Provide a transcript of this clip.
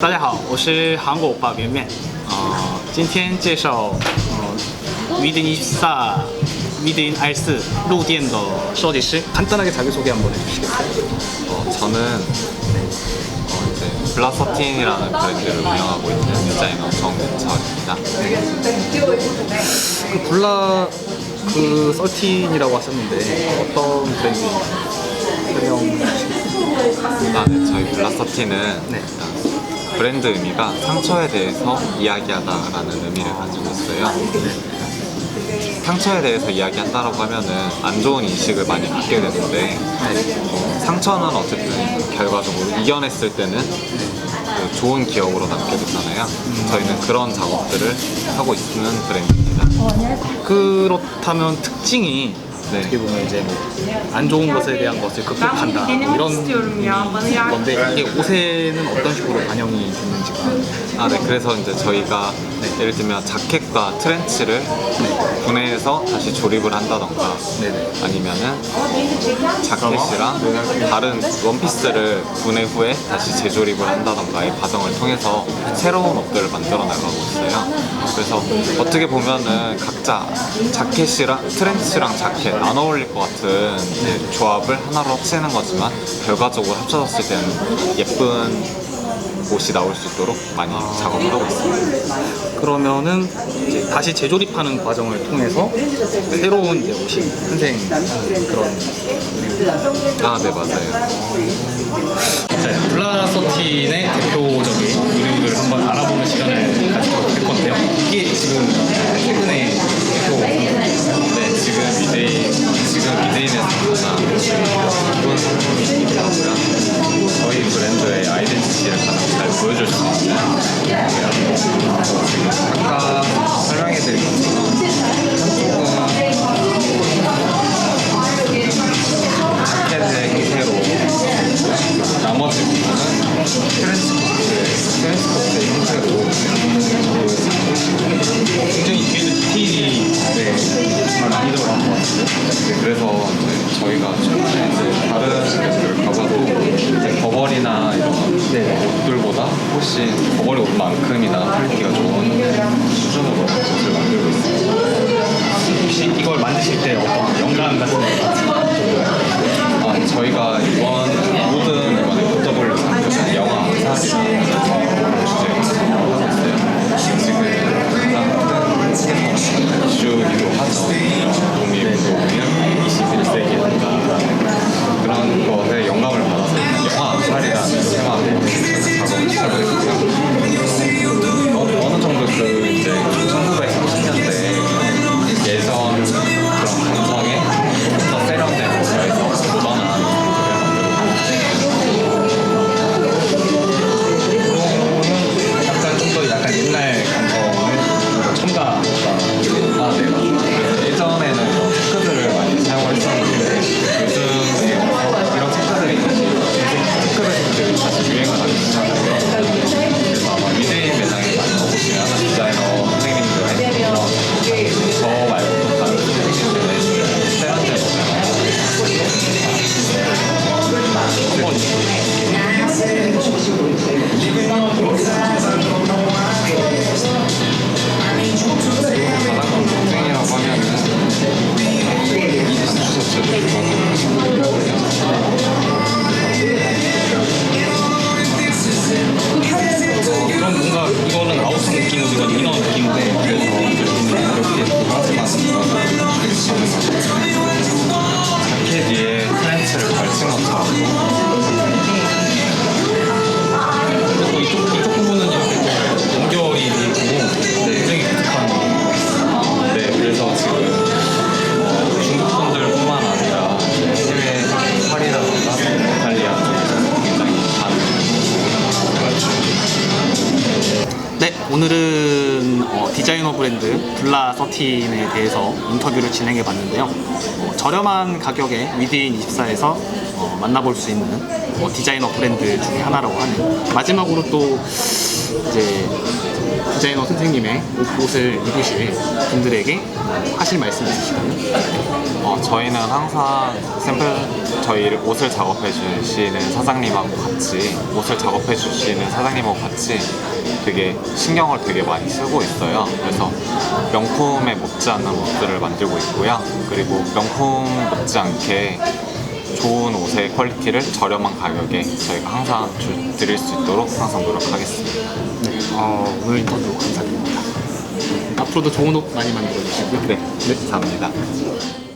大家好，我是韩国欧巴圆圆。呃，今天介绍呃 Within 24 Within R4 路店的设计师 간단하게 자기 소개 한번 해주시겠어요? 어, 저는 어, 이제 블라서틴이라는 브랜드를 운영하고 있는 디자이너 정민철입니다. 그 블라 그 썰틴이라고 하셨는데 어떤 브랜드인지 설명. 아, 네, 저희 블라서틴은 네. 브랜드 의미가 상처에 대해서 이야기하다라는 의미를 가지고 있어요. 상처에 대해서 이야기한다라고 하면은 안 좋은 인식을 많이 갖게 되는데 어, 상처는 어쨌든 결과적으로 이겨냈을 때는 그 좋은 기억으로 남게 되잖아요. 저희는 그런 작업들을 하고 있는 브랜드입니다. 그렇다면 특징이 네. 어떻게 보면 이제 뭐 안 좋은 것에 대한 것을 극복한다 뭐 이런 건데 이게 옷에는 어떤 식으로 반영이 됐는지가 아, 네. 그래서 이제 저희가 예를 들면 자켓과 트렌치를 분해해서 다시 조립을 한다던가 네네. 아니면은 자켓이랑 다른 원피스를 분해 후에 다시 재조립을 한다던가 이 과정을 통해서 새로운 옷들을 만들어 나가고 있어요. 그래서 어떻게 보면은 각자 자켓이랑 트렌치랑 자켓 안 어울릴 것 같은 이제 조합을 하나로 합치는 거지만 결과적으로 합쳐졌을 때는 예쁜 옷이 나올 수 있도록 많이 작업을 하고 있습니다. 그러면은 이제 다시 재조립하는 과정을 통해서 새로운 이제 옷이 탄생하는 그런 아, 네, 맞아요. 자, 블라서틴의 대표적인 의류를 한번 알아보는 시간을 가지도록 할 건데요. 이게 지금 최근에 트렌치 코트의 형태로 굉장히 뒤에도 디테일이 네, 정말 많이 들어간 것 네, 그래서 이제 저희가 최근에 이제 다른 브랜드를 가봐도 이제 버버리나 이런 네. 옷들보다 훨씬 버버리 옷만큼이나 퀄리티가 좋은 이건 이너 느낌인데 그래서 이렇게 하지만 자켓 위에 프렌치를 걸친 것처럼 오늘은 어, 디자이너 브랜드 블라 서틴에 대해서 인터뷰를 진행해 봤는데요. 어, 저렴한 가격에 위드인 24에서 어, 만나볼 수 있는 어, 디자이너 브랜드 중에 하나라고 하네요. 마지막으로 또 이제 디자이너 선생님의 옷- 옷을 입으실 분들에게 하실 말씀 있으시다면? 어, 저희는 항상 샘플 저희 옷을 작업해 주시는 사장님하고 같이 옷을 작업해 주시는 사장님하고 같이 되게 신경을 되게 많이 쓰고 있어요. 그래서 명품에 못지않는 옷들을 만들고 있고요. 그리고 명품 못지않게 좋은 옷의 퀄리티를 저렴한 가격에 저희가 항상 줄- 드릴 수 있도록 항상 노력하겠습니다. 네, 어, 오늘 인터뷰 감사드립니다. 앞으로도 좋은 옷 많이 만들어 주시고요. 네, 감사합니다.